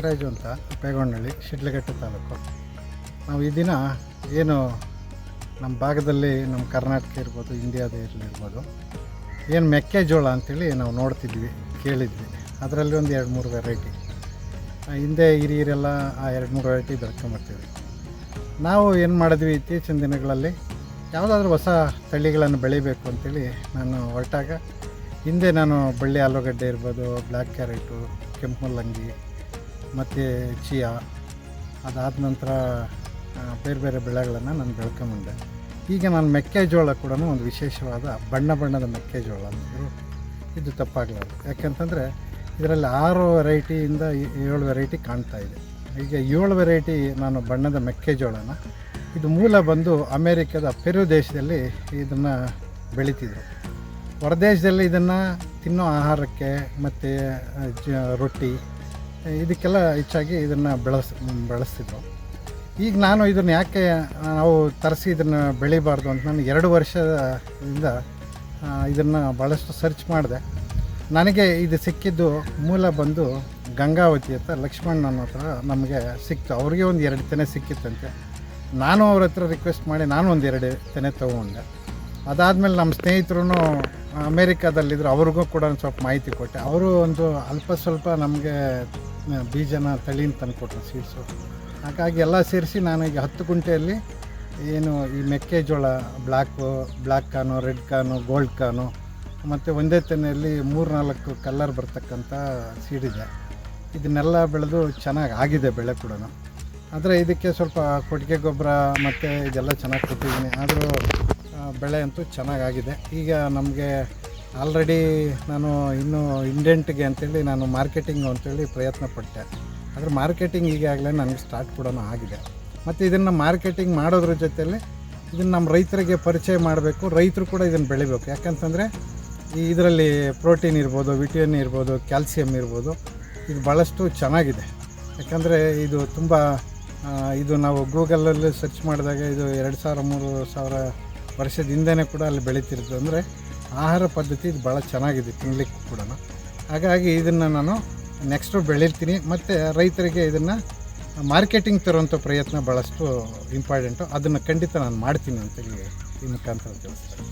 ತ್ಯಾಗರಾಜು ಅಂತ ಪೇಗೊಂಡಳ್ಳಿ ಶಿಡ್ಲಘಟ್ಟ ತಾಲೂಕು. ನಾವು ಈ ದಿನ ಏನು ನಮ್ಮ ಭಾಗದಲ್ಲಿ ನಮ್ಮ ಕರ್ನಾಟಕ ಇರ್ಬೋದು, ಇಂಡಿಯಾದ ಇರ್ಬೋದು ಏನು ಮೆಕ್ಕೆಜೋಳ ಅಂತೇಳಿ ನಾವು ನೋಡ್ತಿದ್ವಿ, ಕೇಳಿದ್ವಿ. ಅದರಲ್ಲಿ ಒಂದು ಎರಡು ಮೂರು ವೆರೈಟಿ ಹಿಂದೆ ಹಿರಿಯರೆಲ್ಲ ಆ ಎರಡು ಮೂರು ವೆರೈಟಿ ಬೆಳ್ಕೊಂಬರ್ತೀವಿ ನಾವು ಏನು ಮಾಡಿದ್ವಿ, ಇತ್ತೀಚಿನ ದಿನಗಳಲ್ಲಿ ಯಾವುದಾದ್ರೂ ಹೊಸ ತಳಿಗಳನ್ನು ಬೆಳಿಬೇಕು ಅಂತೇಳಿ ನಾನು ಹೊರಟಾಗ, ಹಿಂದೆ ನಾನು ಬಳ್ಳಿ ಆಲೂಗಡ್ಡೆ ಇರ್ಬೋದು, ಬ್ಲ್ಯಾಕ್ ಕ್ಯಾರೆಟು, ಕೆಂಪು ಮೂಲಂಗಿ ಮತ್ತು ಚಿಯಾ, ಅದಾದ ನಂತರ ಬೇರೆ ಬೇರೆ ಬೆಳೆಗಳನ್ನು ನಾನು ಬೆಳ್ಕೊಂಬಂದೆ. ಈಗ ನಾನು ಮೆಕ್ಕೆಜೋಳ ಕೂಡ ಒಂದು ವಿಶೇಷವಾದ ಬಣ್ಣ ಬಣ್ಣದ ಮೆಕ್ಕೆಜೋಳ ಅಂದರು. ಇದು ತಪ್ಪಾಗಲಾರ್ದು. ಯಾಕೆಂತಂದರೆ, ಇದರಲ್ಲಿ ಆರು ವೆರೈಟಿಯಿಂದ ಏಳು ವೆರೈಟಿ ಕಾಣ್ತಾ ಇದೆ. ಈಗ ಏಳು ವೆರೈಟಿ ನಾನು ಬಣ್ಣದ ಮೆಕ್ಕೆಜೋಳನ ಇದು ಮೂಲ ಬಂದು ಅಮೇರಿಕದ ಪೆರು ದೇಶದಲ್ಲಿ ಇದನ್ನು ಬೆಳೀತಿದ್ರು. ಹೊರದೇಶದಲ್ಲಿ ಇದನ್ನು ತಿನ್ನೋ ಆಹಾರಕ್ಕೆ ಮತ್ತು ರೊಟ್ಟಿ ಇದಕ್ಕೆಲ್ಲ ಹೆಚ್ಚಾಗಿ ಇದನ್ನು ಬೆಳೆಸ್ ಬೆಳೆಸ್ತಿದ್ರು ಈಗ ನಾನು ಇದನ್ನು ಯಾಕೆ, ನಾವು ತರಿಸಿ ಇದನ್ನು ಬೆಳಿಬಾರ್ದು ಅಂತ ನಾನು ಎರಡು ವರ್ಷದಿಂದ ಇದನ್ನು ಭಾಳಷ್ಟು ಸರ್ಚ್ ಮಾಡಿದೆ. ನನಗೆ ಇದು ಸಿಕ್ಕಿದ್ದು ಮೂಲ ಬಂದು ಗಂಗಾವತಿ ಅಂತ ಲಕ್ಷ್ಮಣ್ ಅನ್ನೋ ಹತ್ರ ನಮಗೆ ಸಿಕ್ತು. ಅವ್ರಿಗೆ ಒಂದು ಎರಡು ತೆನೆ ಸಿಕ್ಕಿತ್ತಂತೆ. ನಾನು ಅವ್ರ ಹತ್ರ ರಿಕ್ವೆಸ್ಟ್ ಮಾಡಿ ನಾನು ಒಂದು ಎರಡು ತೆನೆ ತೊಗೊಂಡೆ. ಅದಾದಮೇಲೆ ನಮ್ಮ ಸ್ನೇಹಿತರು ಅಮೇರಿಕಾದಲ್ಲಿದ್ದರು ಅವ್ರಿಗೂ ಕೂಡ ಒಂದು ಸ್ವಲ್ಪ ಮಾಹಿತಿ ಕೊಟ್ಟೆ. ಅವರು ಒಂದು ಅಲ್ಪ ಸ್ವಲ್ಪ ನಮಗೆ ಬೀಜನ ತಳಿನ ತಂದುಕೊಟ್ರು ಸೀಡ್ಸು ಹಾಗಾಗಿ ಎಲ್ಲ ಸೇರಿಸಿ ನಾನು ಈಗ ಹತ್ತು ಗುಂಟೆಯಲ್ಲಿ ಏನು ಈ ಮೆಕ್ಕೆಜೋಳ black black corn red corn gold corn ಮತ್ತು ಒಂದೇ ತೆನೆಯಲ್ಲಿ ಮೂರು ನಾಲ್ಕು ಕಲ್ಲರ್ ಬರ್ತಕ್ಕಂಥ ಸೀಡಿದೆ ಇದನ್ನೆಲ್ಲ ಬೆಳೆದು ಚೆನ್ನಾಗಿ ಆಗಿದೆ ಬೆಳೆ ಕೂಡ. ಆದರೆ ಇದಕ್ಕೆ ಸ್ವಲ್ಪ ಕೊಟ್ಟಿಗೆ ಗೊಬ್ಬರ ಮತ್ತು ಇದೆಲ್ಲ ಚೆನ್ನಾಗಿ ಕೊಟ್ಟಿದ್ದೀನಿ. ಆದರೂ ಬೆಳೆ ಅಂತೂ ಚೆನ್ನಾಗಾಗಿದೆ ಈಗ ನಮಗೆ ಆಲ್ರೆಡಿ ನಾನು ಇನ್ನೂ ಇಂಡೆಂಟ್ಗೆ ಅಂತೇಳಿ ನಾನು ಮಾರ್ಕೆಟಿಂಗ್ ಅಂತೇಳಿ ಪ್ರಯತ್ನ ಪಟ್ಟೆ. ಆದರೆ ಮಾರ್ಕೆಟಿಂಗ್ ಈಗಾಗಲೇ ನನಗೆ ಸ್ಟಾರ್ಟ್ ಕೂಡ ಆಗಿದೆ. ಮತ್ತು ಇದನ್ನು ಮಾರ್ಕೆಟಿಂಗ್ ಮಾಡೋದ್ರ ಜೊತೆಯಲ್ಲಿ ಇದನ್ನು ನಮ್ಮ ರೈತರಿಗೆ ಪರಿಚಯ ಮಾಡಬೇಕು, ರೈತರು ಕೂಡ ಇದನ್ನು ಬೆಳಿಬೇಕು. ಯಾಕಂತಂದರೆ ಈ ಇದರಲ್ಲಿ ಪ್ರೋಟೀನ್ ಇರ್ಬೋದು ವಿಟಮಿನ್ ಇರ್ಬೋದು ಕ್ಯಾಲ್ಸಿಯಂ ಇರ್ಬೋದು, ಇದು ಭಾಳಷ್ಟು ಚೆನ್ನಾಗಿದೆ. ಯಾಕಂದರೆ ಇದು ತುಂಬ ಇದು ನಾವು ಗೂಗಲಲ್ಲಿ ಸರ್ಚ್ ಮಾಡಿದಾಗ ಇದು ಎರಡು ಸಾವಿರ, ಮೂರು ಸಾವಿರ ವರ್ಷದ ಹಿಂದೆನೇ ಕೂಡ ಅಲ್ಲಿ ಬೆಳೀತಿರೋದು. ಅಂದರೆ ಆಹಾರ ಪದ್ಧತಿ ಇದು ಭಾಳ ಚೆನ್ನಾಗಿದೆ ತಿನ್ನಲಿಕ್ಕೆ ಕೂಡ. ಹಾಗಾಗಿ ಇದನ್ನು ನಾನು ನೆಕ್ಸ್ಟು ಬೆಳೀತೀನಿ. ಮತ್ತು ರೈತರಿಗೆ ಇದನ್ನು ಮಾರ್ಕೆಟಿಂಗ್ ತರುವಂಥ ಪ್ರಯತ್ನ ಭಾಳಷ್ಟು ಇಂಪಾರ್ಟೆಂಟು ಅದನ್ನು ಖಂಡಿತ ನಾನು ಮಾಡ್ತೀನಿ ಅಂತೇಳಿ ಈ ಮುಖಾಂತರ ತಿಳಿಸ್ತೀನಿ.